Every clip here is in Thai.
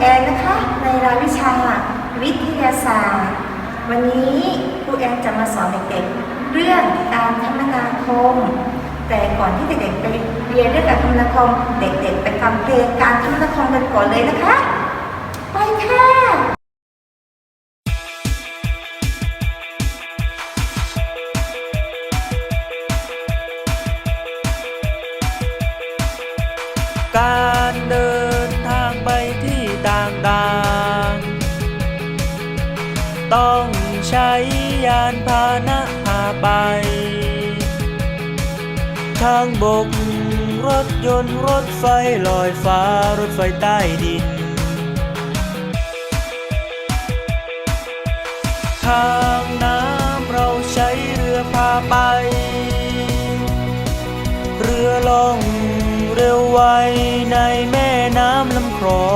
แอนนะคะ ในรายวิชาวิทยาศาสตร์ วันนี้ครูแอนจะมาสอนเด็กๆเรื่องการคมนาคม แต่ก่อนที่เด็กๆไปเรียนเรื่องการคมนาคม เด็กๆ ไปฟังเพลงการคมนาคมกันก่อนเลยนะคะ ไปค่ะ ใช้ยานพาหนะพาไป ทางบก รถยนต์รถไฟลอยฟ้ารถไฟใต้ดิน ทางน้ำเราใช้เรือพาไป เรือล่องเร็วไวในแม่น้ำลำคลอ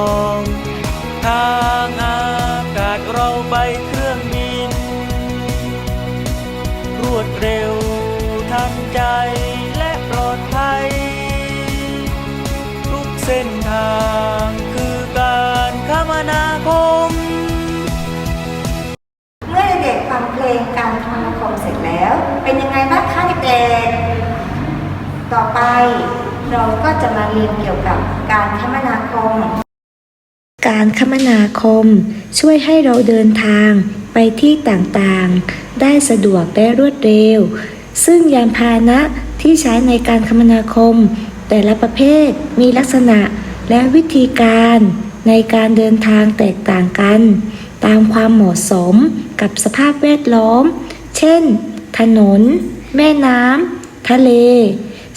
ง นใจและปลอดภัย ทุกเส้นทางคือการคมนาคม เมื่อเด็กๆฟังเพลงการคมนาคมเสร็จแล้ว เป็นยังไงบ้างคะเด็กๆต่อไปเราก็จะมาเรียนเกี่ยวกับการคมนาคม การคมนาคม ช่วยให้เราเดินทางไปที่ต่างๆ ได้สะดวกและรวดเร็ว ซึ่งยานพาหนะที่ใช้ในการคมนาคม แต่ละประเภทมีลักษณะและวิธีการในการเดินทางแตกต่างกัน ตามความเหมาะสมกับสภาพแวดล้อม เช่น ถนน แม่น้ำ ทะเล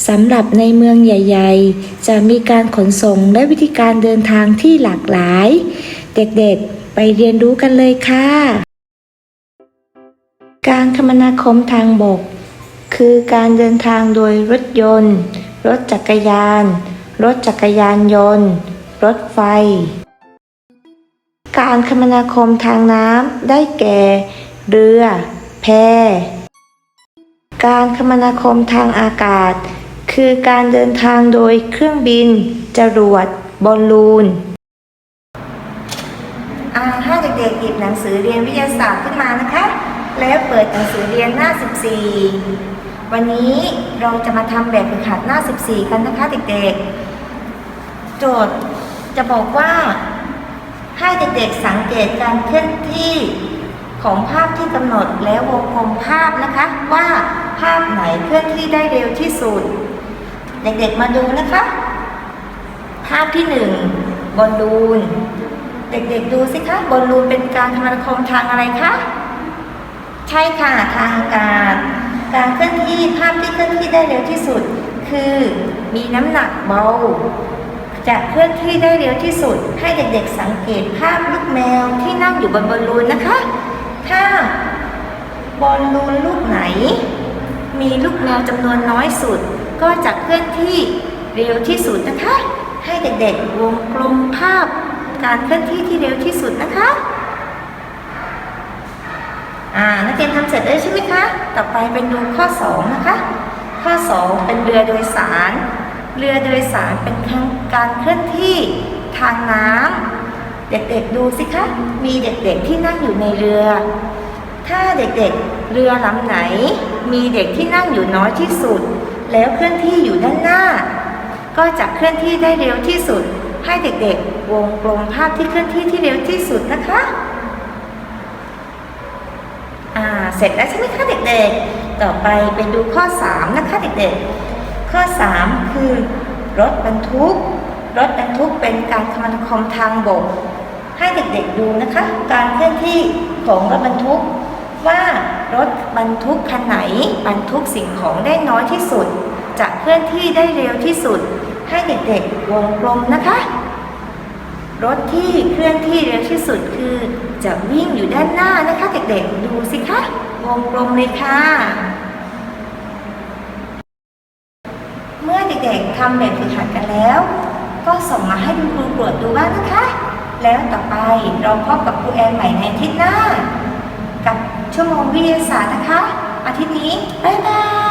สำหรับในเมืองใหญ่ ๆ จะมีการขนส่งและวิธีการเดินทางที่หลากหลาย เด็กๆ ไปเรียนรู้กันเลยค่ะ การคมนาคมทางบก คือการเดินทางโดยรถยนต์ รถจักรยาน รถจักรยานยนต์ รถไฟ การคมนาคมทางน้ำได้แก่ เรือ แพ การคมนาคมทางอากาศ คือการเดินทางโดยเครื่องบิน จรวด บอลลูนอาให้เด็กๆหยิบหนังสือเรียนวิทยาศาสตร์ขึ้นมานะคะ แล้วเปิดหนังสือเรียนหน้า 14 วันนี้เราจะมาทำแบบฝึกหัดหน้า 14 กันนะคะเด็กๆ โจทย์จะบอกว่าให้เด็กๆสังเกตการเคลื่อนที่ของภาพที่กำหนดแล้ววงกลมภาพนะคะ ว่าภาพไหนเคลื่อนที่ได้เร็วที่สุด เด็กๆมาดูนะคะ ภาพที่หนึ่งบอลลูน เด็กๆดูสิคะบอลลูนเป็นการคมนาคมทางอะไรคะ ใช่ค่ะทางอากาศ การเคลื่อนที่ภาพที่เคลื่อนที่ได้เร็วที่สุด คือมีน้ำหนักเบา จะเคลื่อนที่ได้เร็วที่สุด ให้เด็กๆสังเกตภาพลูกแมวที่นั่งอยู่บนบอลลูนนะคะ ถ้าบอลลูนลูกไหน มีลูกแมวจำนวนน้อยสุด ก็จะเคลื่อนที่เร็วที่สุดนะคะ ให้เด็กๆวงกลมภาพการเคลื่อนที่ที่เร็วที่สุดนะคะ อ่านักเรียนทำเสร็จแล้วใช่ไหมคะ ต่อไปเป็นดูข้อ 2 นะคะ ข้อ 2 เป็นเรือโดยสาร เรือโดยสารเป็นการเคลื่อนที่ทางน้ำ เด็กๆดูสิคะ มีเด็กๆที่นั่งอยู่ในเรือ ถ้าเด็กๆเรือลำไหน มีเด็กที่นั่งอยู่น้อยที่สุด แล้วเคลื่อนที่อยู่ด้านหน้า ก็จะเคลื่อนที่ได้เร็วที่สุด ให้เด็กๆ วงกลมภาพที่เคลื่อนที่ที่เร็วที่สุดนะคะ อ่า เสร็จแล้วใช่ไหมคะเด็กๆ ต่อไปไปดูข้อ 3 นะคะเด็กๆ ข้อ 3 คือ รถบรรทุก รถบรรทุกเป็นการคมนาคมทางบก ให้เด็กๆดูนะคะ การเคลื่อนที่ของรถบรรทุก ว่ารถบรรทุกคันไหนบรรทุกสิ่งของได้น้อยที่สุด จะเคลื่อนที่ได้เร็วที่สุด ให้เด็กๆวงกลมนะคะ รถที่เคลื่อนที่เร็วที่สุดคือ จะวิ่งอยู่ด้านหน้านะคะ เด็กๆ ดูสิคะ วงกลมเลยค่ะ เมื่อเด็กๆทำแบบฝึกหัดกันแล้ว ก็ส่งมาให้คุณครูตรวจดูบ้างนะคะ แล้วต่อไปเราพบกับครูแอนใหม่ในอาทิตย์หน้า กับชั่วโมงวิทยาศาสตร์นะคะ อาทิตย์นี้ บ๊ายบาย